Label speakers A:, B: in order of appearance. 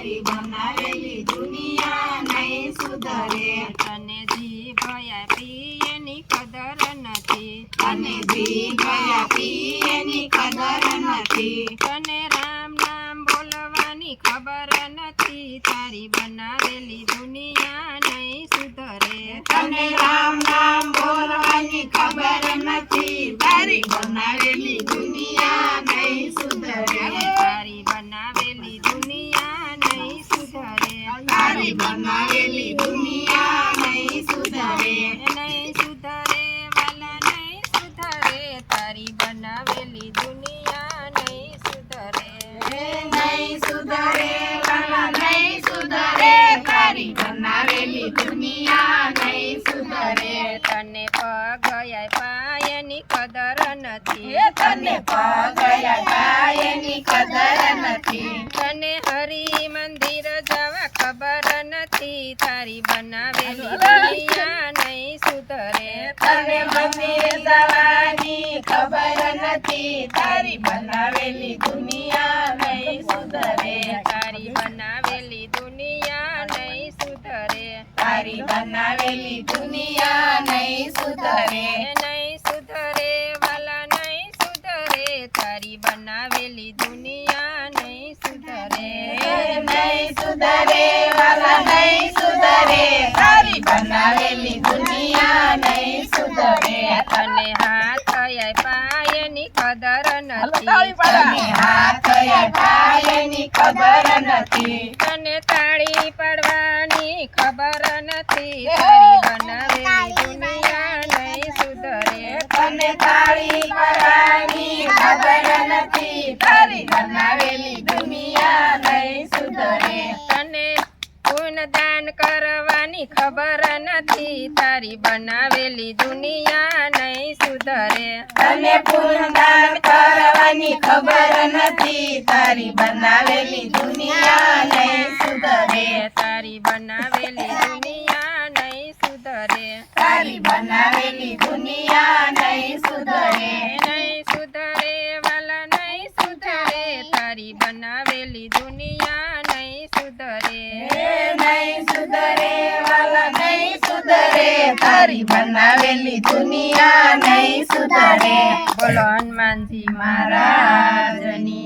A: તારી બનાવેલી દુનિયા નહીં સુધરે.
B: તને જી આપી એની કદર નથી.
A: જીભ આપી એની કદર નથી.
B: તને રામ નામ બોલવાની ખબર નથી. તારી બનાવેલી દુનિયા નહીં સુધરે.
A: તને બનાવેલી દુનિયા નહીં સુધરે.
B: નહીં સુધરે વાલા નહીં સુધરે. તારી બનાવેલી દુનિયા નહીં સુધરે.
A: નહીં સુધરે વાલા નહીં સુધરે. તારી બનાવેલી દુનિયા નહીં સુધરે.
B: તને પગ પાયની કદર નથી.
A: તને પગયા નથી
B: તારી બનાવેલી દુનિયા નહીં સુધરે.
A: તને મંદિર જવાની ખબર નથી. તારી બનાવેલી દુનિયા નહીં સુધરે.
B: તારી બનાવેલી દુનિયા નહીં સુધરે.
A: તારી બનાવેલી દુનિયા નહીં સુધરે.
B: નહીં સુધરે વાલા નહીં સુધરે તારી બનાવેલી દુનિયા નહીં સુધરે તને હાથ પાયની કદર નથી
A: તને હાથ અડાયની ખબર નથી
B: તને તાળી પાડવાની ખબર નથી તારી બનાવેલી દુનિયા નહીં સુધરે
A: તને તાળી કરવાની ખબર નથી તારી બનાવેલી દુનિયા નહીં સુધરે
B: તને પૂન દાન કરવાની ખબર નથી. તારી બનાવેલી દુનિયા નહીં સુધરે.
A: તને પૂર્ણદાન કરવાની ખબર નથી. તારી બનાવેલી દુનિયા નહીં સુધરે.
B: તારી બનાવેલી દુનિયા નહીં સુધરે.
A: તારી બનાવેલી દુનિયા નહીં સુધરે.
B: નહીં સુધરે વાલા નહીં સુધરે. તારી બનાવેલી દુનિયા
A: તારી બનાવેલી દુનિયા નહીં સુધારે.
B: બોલો હનુમાનજી
A: મહારાજની